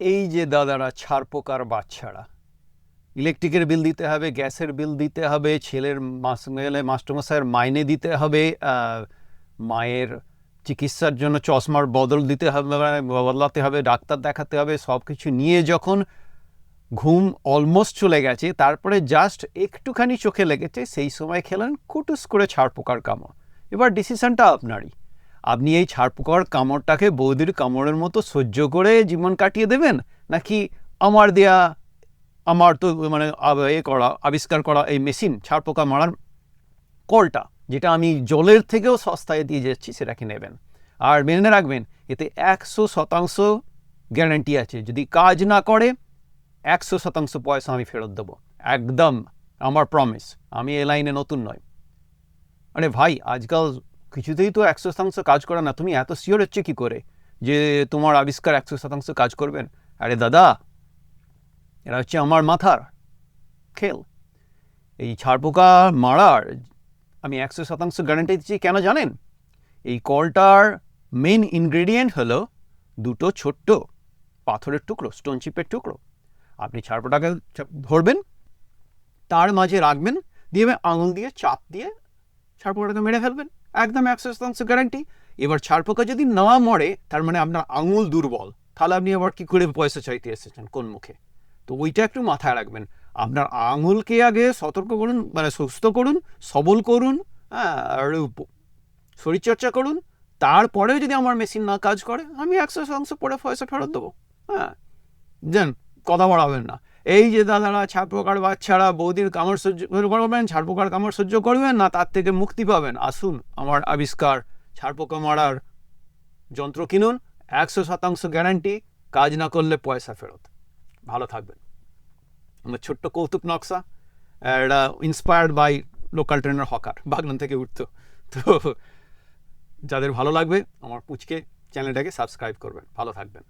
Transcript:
এই যে দাদারা ছাড় পোকার বাচ্চারা, ইলেকট্রিকের বিল দিতে হবে, গ্যাসের বিল দিতে হবে, ছেলের মাস, গেলে মাস্টারমশাইয়ের মাইনে দিতে হবে মায়ের চিকিৎসার জন্য চশমার বদল দিতে হবে, বদলাতে হবে, ডাক্তার দেখাতে হবে সব কিছু নিয়ে যখন ঘুম অলমোস্ট চলে গেছে, তারপরে জাস্ট একটুখানি চোখে লেগেছে, সেই সময় খেলেন কুটুস করে ছাড় পোকার কামড়। এবার ডিসিশনটা আপনারই। আপনি এই ছাড় পোকার কামড়টাকে বৌদির কামড়ের মতো সহ্য করে জীবন কাটিয়ে দেবেন? নাকি আমার দেয়া, আমার তো মানে এ করা, আবিষ্কার করা এই মেশিন ছাড় পোকা মারার কলটা, যেটা আমি জলের থেকেও সস্তায় দিয়ে যাচ্ছি সেটাকে নেবেন? আর মেনে রাখবেন, এতে একশো শতাংশ গ্যারান্টি আছে। যদি কাজ না করে, একশো শতাংশ পয়সা আমি ফেরত দেবো। একদম, আমার প্রমিস আমি এ লাইনে নতুন নয় আরে ভাই, আজকাল কিছুতেই তো একশো শতাংশ কাজ করে না। তুমি এত শিওর হচ্ছে কি করে যে তোমার আবিষ্কার একশো শতাংশ কাজ করবেন? আরে দাদা, এরা হচ্ছে আমার মাথার খেল। এই ছাড়পোকা মারার আমি একশো শতাংশ গ্যারান্টি দিচ্ছি, কেন জানেন? এই কলটার মেন ইনগ্রেডিয়েন্ট হলো দুটো ছোট্ট পাথরের টুকরো স্টোন চিপের টুকরো। আপনি ছাড়পোটাকে ধরবেন, তার মাঝে রাখবেন, দিয়ে আঙুল দিয়ে, চাপ দিয়ে ছাড়পোকাটাকে মেরে ফেলবেন। একদম একশো শতাংশ গ্যারান্টি এবার ছাড়পোকা যদি না মরে, তার মানে আপনার আঙুল দুর্বল, তাহলে আপনি আবার কি করে পয়সা চাইতে এসেছেন, কোন মুখে? তো ওইটা একটু মাথায় রাখবেন। আপনার আঙুলকে আগে সতর্ক করুন মানে সুস্থ করুন, সবল করুন হ্যাঁ আর শরীরচর্চা করুন। তারপরেও যদি আমার মেশিন না কাজ করে, আমি একশো শতাংশ পরে পয়সা ফেরত দেবো হ্যাঁ। জান কথা বাড়াবেন না। এই যে দাদারা ছাড়পোকার বাচ্চারা বৌদির কামড় সহ্য করবেন, ছাড়পোকার কামড় সহ্য করবেন, না তার থেকে মুক্তি পাবেন। আসুন আমার আবিষ্কার, ছাড়পোকা মারার যন্ত্র কিনুন, একশো শতাংশ গ্যারান্টি, কাজ না করলে পয়সা ফেরত। ভালো থাকবেন। আমার ছোট্ট কৌতুক নকশা, এটা ইন্সপায়ার্ড বাই লোকাল ট্রেনার হকার, বাগনান থেকে উঠতো। তো যাদের ভালো লাগবে, আমার পুচকে চ্যানেলটাকে সাবস্ক্রাইব করবেন। ভালো থাকবেন।